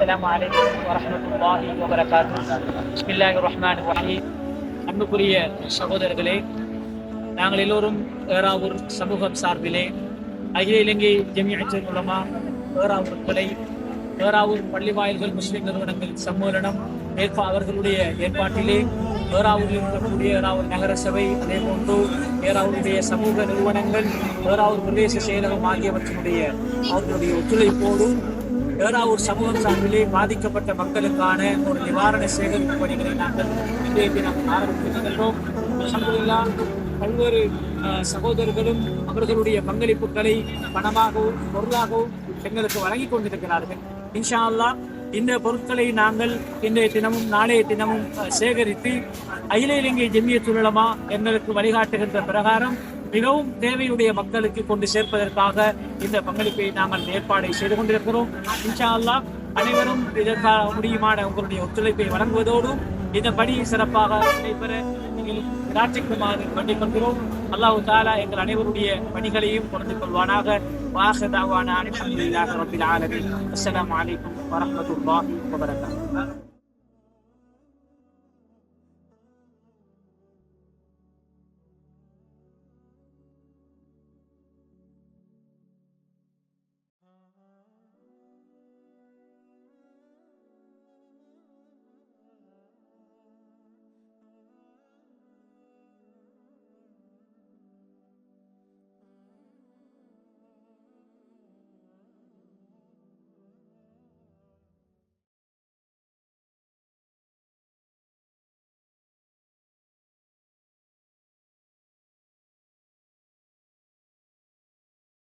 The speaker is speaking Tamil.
அஸ்லாம் வலைக்கம் வரமத்துல்லாஹி வபரகாத்து பில்லாஹி ரஹ்மான் வஹீம் அன்புக்குரிய சகோதரர்களே நாங்கள் எல்லோரும் ஏறாவூர் சமூகம் சார்பிலே அகில இலங்கை ஜமியாச்சர் மூலமா ஏறாவூர் கொலை ஏறாவூர் பள்ளிவாயல்கள் முஸ்லீம் நிறுவனங்கள் சம்மேளனம் ஏற்பா அவர்களுடைய ஏற்பாட்டிலே ஏறாவூரில் இருக்கக்கூடிய ஏறாவூர் நகர சபை அதே போன்று ஏறாவூருடைய சமூக நிறுவனங்கள் ஏறாவூர் பிரதேச செயலகம் ஆகியவற்றினுடைய அவர்களுடைய ஒத்துழைப்போடும் ஏறாவூர் சமூகம் சார்பிலே பாதிக்கப்பட்ட மக்களுக்கான ஒரு நிவாரண சேகரிப்பு பணிகளை நாங்கள் இன்றைய தினம் ஆரம்பித்திருக்கின்றோம் அல்ஹம்துலில்லாஹ் பல்வேறு சகோதரர்களும் அவர்களுடைய பங்களிப்புகளை பணமாகவும் பொருளாகவும் எங்களுக்கு வழங்கி கொண்டிருக்கிறார்கள். இன்ஷா அல்லாஹ் இந்த பொருட்களை நாங்கள் இன்றைய தினமும் நாளைய தினமும் சேகரித்து அகில இலங்கை ஜெமியத் உலமா எங்களுக்கு வழிகாட்டுகின்ற பிரகாரம் மிகவும் தேவையுடைய மக்களுக்கு கொண்டு சேர்ப்பதற்காக இந்த பங்களிப்பை நாங்கள் ஏற்பாடை செய்து கொண்டிருக்கிறோம். இன்ஷா அல்லாஹ் அனைவரும் இதற்காக முடியுமான உங்களுடைய ஒத்துழைப்பை வழங்குவதோடும் இந்த பணி சிறப்பாக நடைபெற நீங்கள் ராட்சிக்குமாறு வேண்டிக் கொள்கிறோம் அல்லாஹு தாலா எங்கள் அனைவருடைய பணிகளையும் கொண்டு கொள்வானாக. வாஹதாவான அலமதுல்லாஹி ரபில் ஆலமீன். அஸ்ஸலாமு அலைக்கும் வரஹ்மத்துல்லாஹி வபரகாத்துஹு.